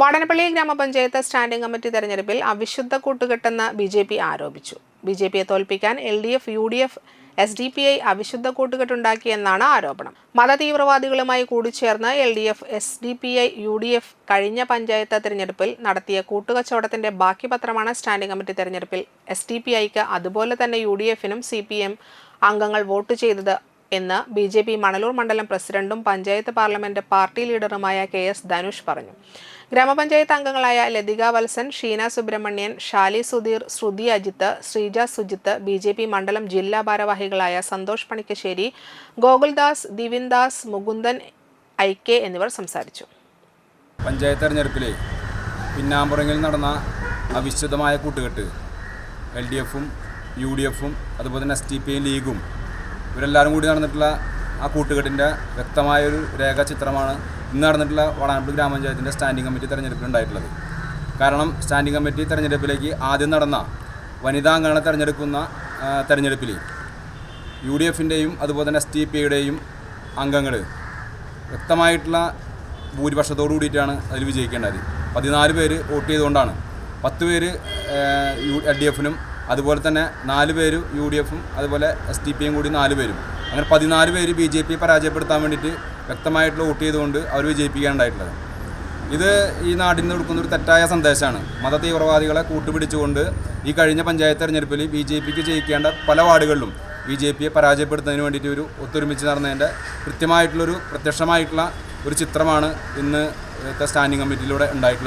വാടനപ്പള്ളി ഗ്രാമപഞ്ചായത്ത് standing committee തെരഞ്ഞെടുപ്പിൽ അവിശുദ്ധ കൂട്ടുകെട്ടെന്ന് ബി ജെ പി ആരോപിച്ചു. ബി ജെ പിയെ തോൽപ്പിക്കാൻ L D F U D F S D P I അവിശുദ്ധ കൂട്ടുകെട്ടുണ്ടാക്കിയെന്നാണ് ആരോപണം. മതതീവ്രവാദികളുമായി കൂടിച്ചേർന്ന് L D F S D P I U D F കഴിഞ്ഞ പഞ്ചായത്ത് തെരഞ്ഞെടുപ്പിൽ നടത്തിയ കൂട്ടുകച്ചവടത്തിന്റെ ബാക്കി പത്രമാണ് സ്റ്റാൻഡിംഗ് കമ്മിറ്റി തെരഞ്ഞെടുപ്പിൽ എസ് ഡി പി ഐക്ക് അതുപോലെ തന്നെ യു ഡി എഫിനും സി പി എം അംഗങ്ങൾ വോട്ട് ചെയ്തത് എന്ന് ബി ജെ പി മണലൂർ മണ്ഡലം പ്രസിഡന്റും പഞ്ചായത്ത് പാർലമെന്റ് പാർട്ടി ലീഡറുമായ കെ എസ് ധനുഷ് പറഞ്ഞു. ഗ്രാമപഞ്ചായത്ത് അംഗങ്ങളായ Lathika Valsan Sheena Subramanian Shali Sudheer Shruthi Ajith Sreeja Sujith B J P മണ്ഡലം ജില്ലാ ഭാരവാഹികളായ സന്തോഷ് പണിക്കശ്ശേരി ഗോകുൽദാസ് ദിവിൻദാസ് മുകുന്ദൻ ഐ കെ എന്നിവർ സംസാരിച്ചു. പഞ്ചായത്ത് തെരഞ്ഞെടുപ്പിലെ പിന്നാമ്പുറങ്ങിൽ നടന്ന അവിശുദ്ധമായ കൂട്ടുകെട്ട് എൽ ഡി എഫും യു ഡി എഫും അതുപോലെ തന്നെ എസ് ടി പി ലീഗും ഇവരെല്ലാവരും കൂടി നടന്നിട്ടുള്ള ആ കൂട്ടുകെട്ടിന്റെ വ്യക്തമായൊരു രേഖാചിത്രമാണ് ഇന്ന് നടന്നിട്ടുള്ള വടാനപ്പള്ളി ഗ്രാമപഞ്ചായത്തിന്റെ സ്റ്റാൻഡിംഗ് കമ്മിറ്റി തെരഞ്ഞെടുപ്പിൽ ഉണ്ടായിട്ടുള്ളത്. കാരണം സ്റ്റാൻഡിംഗ് കമ്മിറ്റി തെരഞ്ഞെടുപ്പിലേക്ക് ആദ്യം നടന്ന വനിതാ അംഗങ്ങളെ തെരഞ്ഞെടുക്കുന്ന തെരഞ്ഞെടുപ്പിൽ യു ഡി എഫിന്റെയും അതുപോലെ തന്നെ എസ് ടി പി യുടെയും അംഗങ്ങൾ വ്യക്തമായിട്ടുള്ള ഭൂരിപക്ഷത്തോടു കൂടിയിട്ടാണ് അതിൽ വിജയിക്കേണ്ടത്. പതിനാല് പേര് വോട്ട് ചെയ്തുകൊണ്ടാണ്. പത്ത് പേര് യു ഡി എഫിനും അതുപോലെ തന്നെ നാല് പേര് യു ഡി എഫും അതുപോലെ എസ് ടി പിയും കൂടി നാല് പേരും. അങ്ങനെ പതിനാല് പേര് ബി ജെ പി പരാജയപ്പെടുത്താൻ വേണ്ടിയിട്ട് വ്യക്തമായിട്ടുള്ള വോട്ട് ചെയ്തുകൊണ്ട് അവർ വിജയിപ്പിക്കാനുണ്ടായിട്ടുള്ളത് ഇത് ഈ നാടിന് കൊടുക്കുന്ന ഒരു തെറ്റായ സന്ദേശമാണ്. മത തീവ്രവാദികളെ കൂട്ടുപിടിച്ചുകൊണ്ട് ഈ കഴിഞ്ഞ പഞ്ചായത്ത് തെരഞ്ഞെടുപ്പിൽ ബി ജെ പിക്ക് ജയിക്കേണ്ട പല വാർഡുകളിലും ബി ജെ പിയെ പരാജയപ്പെടുത്തുന്നതിന് വേണ്ടിയിട്ട് ഒരു ഒത്തൊരുമിച്ച് നടന്നതിന്റെ കൃത്യമായിട്ടുള്ളൊരു പ്രത്യക്ഷമായിട്ടുള്ള ഒരു ചിത്രമാണ് ഇന്ന് സ്റ്റാൻഡിംഗ് കമ്മിറ്റിയിലൂടെ ഉണ്ടായിട്ടുള്ളത്.